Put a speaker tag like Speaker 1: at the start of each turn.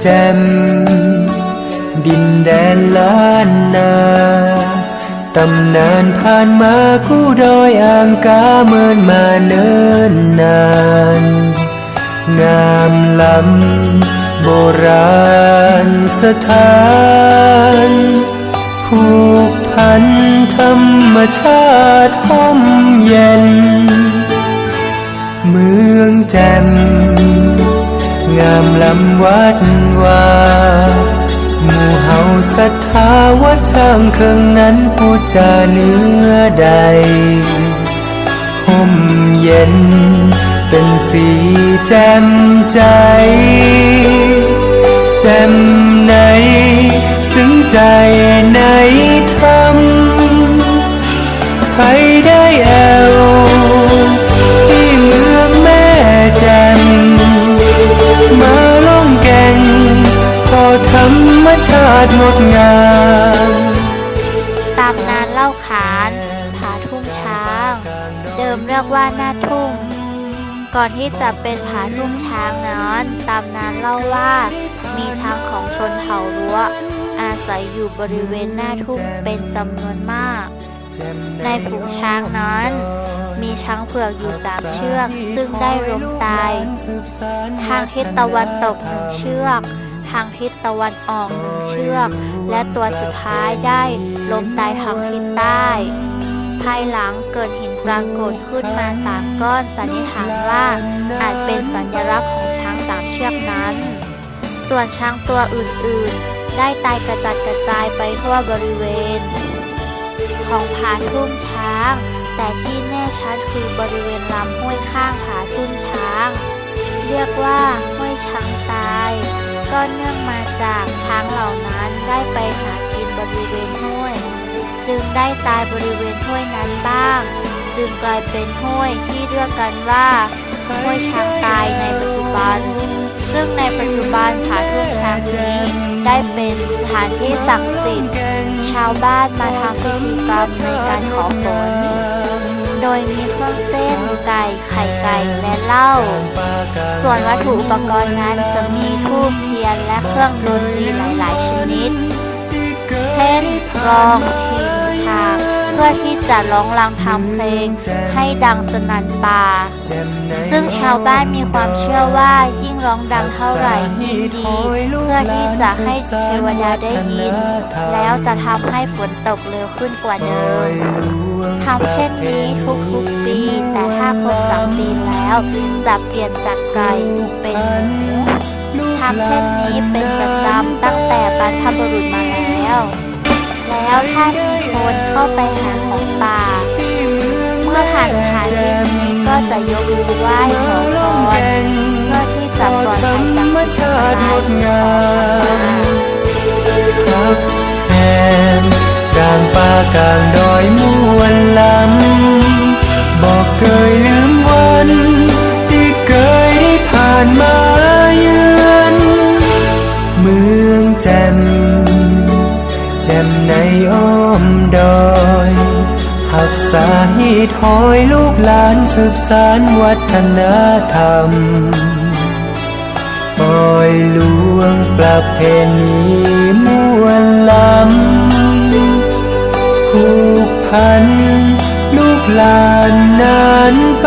Speaker 1: แจ่มดินแดนล้านนาตำนานผ่านมาคู่ดอยอ่างกาเมินมาเนิ่นนาน งามล้ำโบราณสถานผูกพันธรรมชาติห้มเย็น เมืองแจ่ม งามล้ำวัดวาหมู่เฮาศรัทธาว่าช่างเครื่องนั้นพูดจาเนื้อใดห่มเย็น เป็นสีแจ่มใจ แจ่มในซึ้งใจในธรรมให้ได้แอ มชาติงดงาม
Speaker 2: ตามนานเล่าขานผาทุ่งช้าง เดิมเรียกว่าหน้าทุ่ง ก่อนที่จะเป็นผาทุ่งช้างนั้นตามนานเล่าว่า มีช้างของชนเผ่ารั้วอาศัยอยู่บริเวณหน้าทุ่งเป็นจำนวนมาก ในฝูงช้างนั้น มีช้างเผือกอยู่สามเชือก ซึ่งได้ล้มตาย ทางทิศตะวันตกหนึ่งเชือกางทิศตะวันออกหนึ่งเชือก และตัวสุดท้ายได้ล้มตายทางทิศใต้ภายหลังเกิดหินปรากฏขึ้นมาสามก้อนสันนิษฐานว่าอาจเป็นสัญลักษณ์ของช้างสามเชือกนั้น ส่วนช้างตัวอื่นๆ ได้ตายกระจัดกระจายไปทั่วบริเวณ ของผาทุ่งช้าง แต่ที่แน่ชัดคือบริเวณลำห้วยข้างผาทุ่งช้าง เรียกว่าห้วยช้างตาย ก็เนื่องมาจากช้างเหล่านั้นได้ไปหากินบริเวณห้วย จึงได้ตายบริเวณห้วยนั้นบ้าง จึงกลายเป็นห้วยที่เรียกกันว่าห้วยช้างตายในปัจจุบัน ซึ่งในปัจจุบันผาทุ่งช้างนี้ได้เป็นสถานที่ศักดิ์สิทธิ์ชาวบ้านมาทำพิธีกรรมในการขอฝน โดยมีเครื่องเส้นไก่ไข่ไก่และเหล้า ส่วนวัตถุอุปกรณ์นั้นจะมีทูบเทียนและเครื่องดนตรีหลาย ๆ ชนิด เช่นกลองชิงชาเพื่อที่จะร้องรังทำเพลงให้ดังสนั่นป่า ซึ่งชาวบ้านมีความเชื่อว่ายิ่งร้องดังเท่าไหร่ยิ่งดี เพื่อที่จะให้เทวดาได้ยิน แล้วจะทำให้ฝนตกเร็วขึ้นกว่าเดิมำเช่นนี้ทุกๆปี แต่ถ้าครบสามปีแล้ว จะเปลี่ยนจากไก่เป็นหมูทำเช่นนี้เป็นประจำตั้งแต่บรรพบุรุษมาแล้ว แล้วถ้ามีคนเข้าไปหาของป่า เมื่อผ่านสถานที่นี้ก็จะยกมือไหว้ขอพรเพื่อที่จะปลอดภัยจากสิ่ง
Speaker 1: ชาติ
Speaker 2: ร้าย
Speaker 1: ดงามครับแทนกลางป่ากลางดอยม วลลำบอกเคยลืมวัน ที่เคยได้ผ่านมาเยือนเมืองแจ่มแจ่มในอ้อมดอยหักษาฮีดหอยลูกหลานสืบสานวัฒนธรรมปล่อยลวงประเพณี พัน ลูกหลานนานไป